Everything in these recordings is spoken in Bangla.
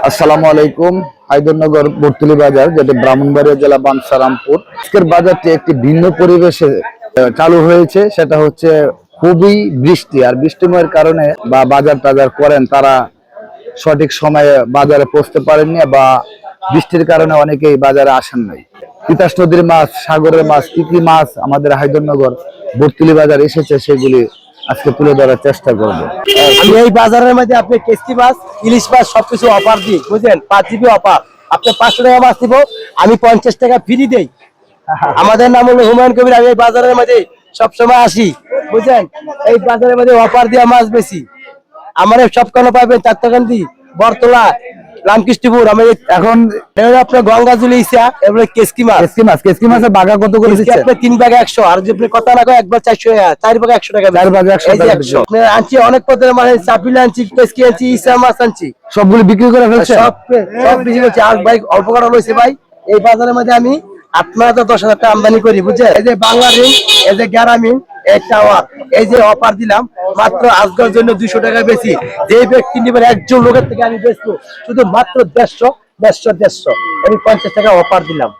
আসসালামু আলাইকুম, হায়দরনগর বর্তুলি বাজার, যেটা ব্রাহ্মণবাড়িয়া জেলা বানসারামপুর। আজকের বাজারটি একটি ভিন্ন পরিবেশে চালু হয়েছে, সেটা হচ্ছে খুবই বৃষ্টি। আর বৃষ্টিময়ের কারণে বা বাজার টাজার করেন, তারা সঠিক সময়ে বাজারে পৌঁছতে পারেননি বা বৃষ্টির কারণে অনেকেই বাজারে আসেন নাই। তিতাস নদীর মাছ, সাগরের মাছ, কি কি মাছ আমাদের হায়দরনগর বর্তুলি বাজার এসেছে, সেগুলি আজকে তুলে ধরার চেষ্টা করব। এই বাজারের মধ্যে আপনি কেসকি মাছ ইলিশ মাছ সবকিছু অফার দিই, বুঝলেন? পাঁচ জিবি অফার আপনি পাঁচশো টাকা মাছ দিব, আমি পঞ্চাশ টাকা ফ্রি দেই। আমাদের নাম হলো হুমায়ুন কবির, আমি এই বাজারের মধ্যে সবসময় আসি, বুঝলেন? এই বাজারের মধ্যে অফার দিয়া মাছ বেশি। আমার সব কেন পাবেন চারটাকান্দি বরতলা রামকৃষ্ণপুর আমি এখন আপনার গঙ্গাজুলি ইসা এবারে কেসকি মাছ। কেসকি মাছ কেসকি মাছের বাঘা কত করে দিচ্ছে? আপনার তিন ভাগে একশো আর আপনি কথা না একবার চারশো চার ভাগে একশো টাকা চার ভাগে 100 এই যে টাকা 100 আপনার আনছি অনেক পদের মানে চাপিলা আনছি কেসকি আনছি ইসা মাছ আনছি। সবগুলি বিক্রি করে ফেলছে সব সব বেশি বলছি আর ভাই অল্প করা রয়েছে ভাই। এই বাজারের মধ্যে আমি আপনার তো দশ হাজার টাকা আমদানি করি বুঝছে এই যে বাংলা রিং এই যে গ্যারামিন এই যে অফার দিলাম মাত্র আজকের জন্য দুশো টাকা বেশি। যে ব্যক্তি নেবেন একজন লোকের থেকে আমি বেচবো। শুধু মাত্র দেড়শো দেড়শো দেড়শো। আমি পঞ্চাশ টাকা অফার দিলাম।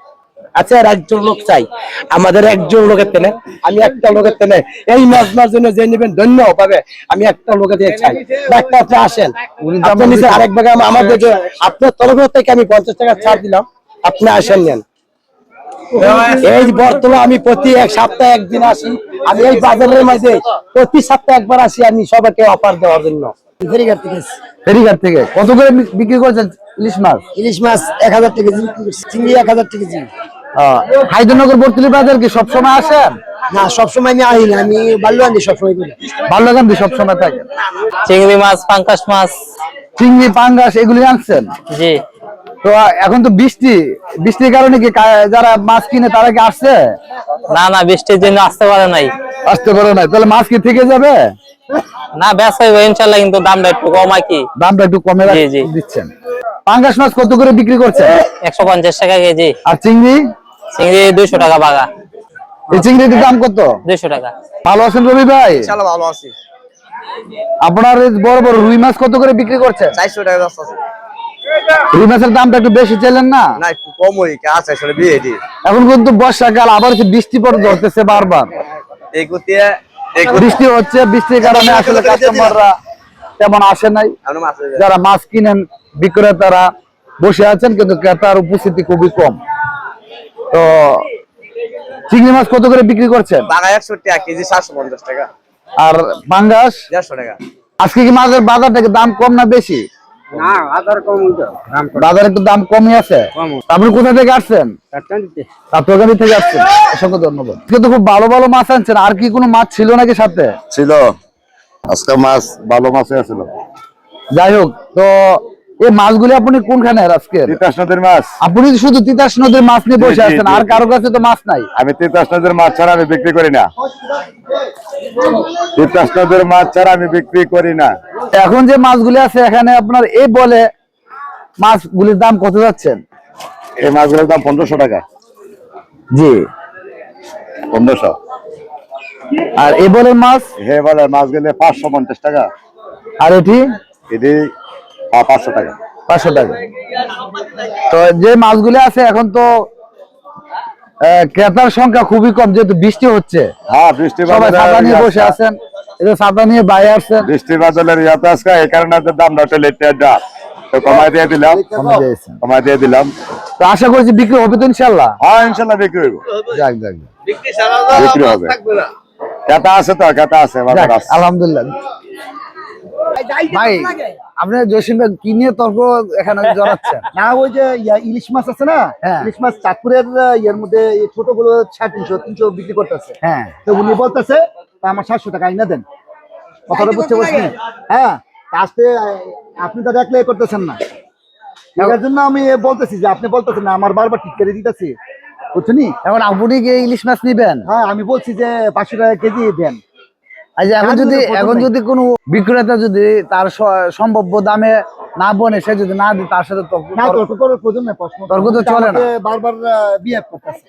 আচ্ছা আর একজন লোক চাই। আমাদের একজন লোকের তেনে আমি একটা লোকের তেনে এই মাছ মার জন্য যে নেবেন ধন্য পাবে। আমি একটা লোকের দিয়ে চাই। একটা আপনি আসেন। আরেক ভাগে আম- আমাদের আপনার তরফ থেকে আমি পঞ্চাশ টাকা ছাড় দিলাম। আপনি আসেন নেন। এই বর্তমানে আমি প্রতি এক সপ্তাহে একদিন আসি। আমি এই বাজারের মাঝে প্রতি সপ্তাহে একবার আসি আমি সবাইকে অফার দেওয়ার জন্য। ফেরিঘাট থেকে ফেরিঘাট থেকে? কত করে বিক্রি করছেন ইলিশ মাছ? ইলিশ মাছ এক হাজার টাকা কেজি চিংড়ি এক হাজার টাকা কেজি। আহ, হায়দরনগর বর্তুলি বাজার কি সবসময় আসেন না সবসময় আমি আনি না আমি বাল্যু সবসময় করি। বাল্যকান্তি সবসময় থাকে? চিংড়ি মাছ পাঙ্কাশ মাছ। চিংড়ি পাঙ্গাস এগুলি আনছেন? জি। তো এখন তো বৃষ্টি। বৃষ্টির কারণে কি যারা মাছ কিনে তারা কি আসছে? না না বৃষ্টির জন্য আসতে পারে নাই। আসতে পারে না। তাহলে মাছ কি থেকে যাবে? না ব্যাস হইব ইনশাল্লাহ কিন্তু দামটা একটু কমাই কি। দামটা একটু কমে রাখ- জি, জি। দিচ্ছেন। পাঙ্গাস মাছ কত করে বিক্রি করছেন? একশো পঞ্চাশ টাকা কেজি। আর চিংড়ি? চিংড়ি দুইশো টাকা বাগা এই চিংড়িটির দাম কত? দুইশো টাকা। ভালো আছেন রবি ভাই? ইনশাআল্লাহ ভালো আছি। আপনার এই বড় বড় রুই মাছ কত করে বিক্রি করছেন? চারশো টাকা ব্যস্ত আছে। রুই মাছের দামটা একটু বেশি চাইলেন না? না একটু কম হই কে আছে আসলে বিয়ে দি এখন কিন্তু বর্ষাকাল আবার বৃষ্টি পরে ধরতেছে বারবার। বৃষ্টি হচ্ছে বৃষ্টির কারণে আসলে কাস্টমাররা তেমন আসে নাই। যারা মাছ কিনেন বিক্রেতারা বসে আছেন কিন্তু ক্রেতার উপস্থিতি খুবই কম। তো চিংড়ি মাছ কত করে বিক্রি করছেন? কেজি সাতশো পঞ্চাশ টাকা। আর পাঙ্গাস দেড়শো টাকা। আজকে কি মাছের বাজার থেকে দাম কম না বেশি? বাজারে একটু দাম কমই আছে। আপনি কোথা থেকে আসছেন? চট্টগ্রাম থেকে আসছেন। অসংখ্য ধন্যবাদ। কিন্তু খুব ভালো ভালো মাছ আনছেন। আর কি কোনো মাছ ছিল নাকি সাথে? ছিল। আজকে মাছ ভালো মাছই আছিল। যাই হোক তো এই মাছগুলি আপনি কোনখানে আজকে তিতাস নদীর মাছ। আপনি শুধু তিতাস নদীর মাছ নিয়ে বসে আছেন আর কারও কাছে তো মাছ নাই। আমি তিতাস নদীর মাছ ছাড়া আমি বিক্রি করি না। তিতাস নদীর মাছ ছাড়া আমি বিক্রি করি না। এখন যে মাছগুলি আছে এখানে আপনার এই বলে মাছগুলির দাম কত যাচ্ছেন? এই মাছগুলোর দাম পনেরোশো টাকা। জি। পনেরোশো। আর এ বলে মাছ? হে বলে মাছ গেলে পাঁচশো পঞ্চাশ টাকা। আর এটি? এটি পাঁচশো টাকা। পাঁচশো টাকা। তো যে মাছগুলি আছে এখন তো ক্রেতার সংখ্যা খুবই কম যেহেতু বৃষ্টি হচ্ছে। হ্যাঁ বৃষ্টি সবাই ছাতা নিয়ে বসে আছেন। এটা ছাতা নিয়ে বাইরে আসছেন। বৃষ্টি বাদলের ইয়াতে আজকে এই কারণে দামটা একটু লেটে তো কমাই দিয়ে দিলাম। কমাই দিয়ে দিলাম। তো আশা করছি বিক্রি হবে তো ইনশাল্লাহ হ্যাঁ ইনশাল্লাহ বিক্রি হইব। যাক যাক যাক। বিক্রি হবে। আছে তো আছে আছে। আলহামদুলিল্লাহ। ভাই আপনি জসিম ভাই কি নিয়ে তর্ক এখানে জড়াচ্ছেন? না ওই যে ইলিশ মাছ আছে না? হ্যাঁ। ইলিশ মাছ চাঁদপুরের ইয়ের মধ্যে এই ছোটগুলো সাড়ে তিনশো তিনশো বিক্রি করতেছে। হ্যাঁ। তো উনি বলতেছে আমার সাতশো টাকা আইনা দেন। কথাটা বুঝতে পারছি হ্যাঁ। তা আজকে আহ, আপনি তো দেখলে করতেছেন না। এর জন্য আমি বলতেছি যে আপনি বলতেছেন না আমার বারবার ঠিক করে দিতেছি। বুঝছেনি এখন আপনি কি ইলিশ মাছ নিবেন? হ্যাঁ আমি বলছি যে পাঁচশো টাকা কেজি দেন। আচ্ছা এখন যদি এখন যদি কোনো বিক্রেতা যদি তার সম্ভাব্য দামে না বনে সে যদি না দিই তার সাথে তর্ক তর্ক করার প্রয়োজন নেই তর্ক তো চলে না। বারবার বিহেভ করতেছে।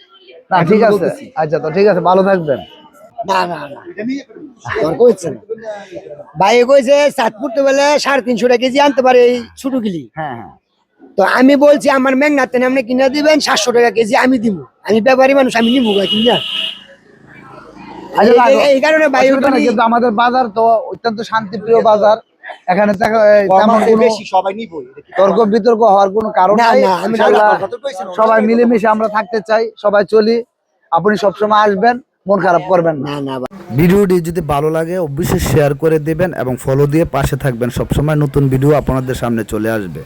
না ঠিক আছে। আচ্ছা তো ঠিক আছে ভালো থাকবেন। না না না তর্ক হচ্ছে না। ভাই কইছে চাঁদপুর তো বলে সাড়ে তিনশো টাকা কেজি আনতে পারে এই ছোট গিলি হ্যাঁ হ্যাঁ। তো আমি বলছি আমার মেঘনাথ আপনি কিনে দিবেন সাতশো টাকা কেজি আমি দিব আমি ব্যাপারী মানুষ আমি নিবো কিনা। এই- এই- কারণে কিন্তু আমাদের বাজার তো অত্যন্ত শান্তিপ্রিয় বাজার। এখানে তর্ক বিতর্ক হওয়ার কোনো কারণ নাই। সবাই মিলেমিশে আমরা থাকতে চাই সবাই চলি। আপনি সবসময় আসবেন মন খারাপ করবেন না। না না ভিডিওটি যদি ভালো লাগে অবশ্যই শেয়ার করে দিবেন এবং ফলো দিয়ে পাশে থাকবেন। সবসময় নতুন ভিডিও আপনাদের সামনে চলে আসবে।